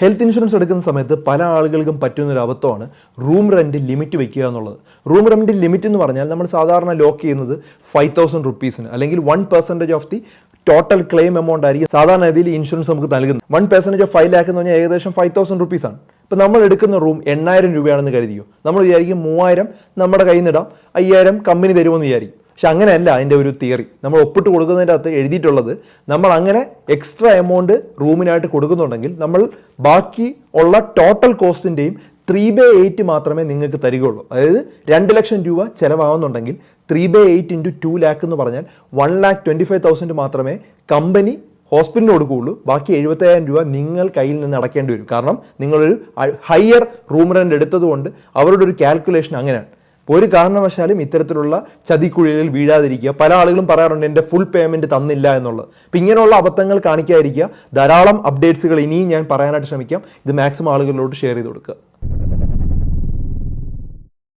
Health insurance എടുക്കുന്ന സമയത്ത് പല ആളുകൾക്കും പറ്റുന്ന ഒരു അബദ്ധമാണ് റൂം റെന്റ് ലിമിറ്റ് വെക്കുക എന്നുള്ളത്. റൂം റെന്റ് ലിമിറ്റ് എന്ന് പറഞ്ഞാൽ നമ്മൾ സാധാരണ ലോക്ക് ചെയ്യുന്നത് ഫൈവ് തൗസൻഡ് റുപ്പീസിന് അല്ലെങ്കിൽ one percentage of the total claim amount ആയിരിക്കും സാധാരണ രീതിയിൽ ഇൻഷുറൻസ് നമുക്ക് നൽകുന്നത്. One percentage of five lakh എന്ന് പറഞ്ഞാൽ ഏകദേശം ഫൈവ് തൗസൻഡ് റുപ്പീസാണ് ഇപ്പം നമ്മൾ എടുക്കുന്ന റൂം എണ്ണായിരം രൂപയാണെന്ന് കരുതിയോ? നമ്മൾ വിചാരിക്കും മൂവായിരം നമ്മുടെ കയ്യിൽ നിന്നിടാം അയ്യായിരം കമ്പനി തരുമെന്ന് വിചാരിക്കും. പക്ഷെ അങ്ങനെയല്ല അതിന്റെ ഒരു തിയറി. നമ്മൾ ഒപ്പിട്ട് കൊടുക്കുന്നതിന്റെ അകത്ത് എഴുതിയിട്ടുള്ളത് നമ്മൾ അങ്ങനെ എക്സ്ട്രാ എമൗണ്ട് റൂമിനായിട്ട് കൊടുക്കുന്നുണ്ടെങ്കിൽ നമ്മൾ ബാക്കി ഉള്ള ടോട്ടൽ കോസ്റ്റിന്റെയും ത്രീ ബൈ എയ്റ്റ് മാത്രമേ നിങ്ങൾക്ക് തരികയുള്ളൂ. അതായത് രണ്ട് ലക്ഷം രൂപ ചിലവാകുന്നുണ്ടെങ്കിൽ three by eight into two lakh എന്ന് പറഞ്ഞാൽ one lakh twenty five thousand മാത്രമേ കമ്പനി ഹോസ്പിറ്റലിന് കൊടുക്കുകയുള്ളൂ. ബാക്കി എഴുപത്തയ്യായിരം രൂപ നിങ്ങൾ കയ്യിൽ നിന്ന് അടക്കേണ്ടി വരും. കാരണം നിങ്ങളൊരു ഹയർ റൂം റെന്റ് എടുത്തതുകൊണ്ട് അവരുടെ ഒരു കാൽക്കുലേഷൻ അങ്ങനെയാണ്. ഒരു കാരണവശാലും ഇത്തരത്തിലുള്ള ചതിക്കുഴലിൽ വീഴാതിരിക്കുക. പല ആളുകളും പറയാറുണ്ട് എന്റെ ഫുൾ പേയ്മെന്റ് തന്നില്ല എന്നുള്ളത്. അപ്പം ഇങ്ങനെയുള്ള അബദ്ധങ്ങൾ കാണിക്കാതിരിക്കുക. ധാരാളം അപ്ഡേറ്റ്സുകൾ ഇനിയും ഞാൻ പറയാനായിട്ട് ശ്രമിക്കാം. ഇത് മാക്സിമം ആളുകളിലോട്ട് ഷെയർ ചെയ്ത് കൊടുക്കുക.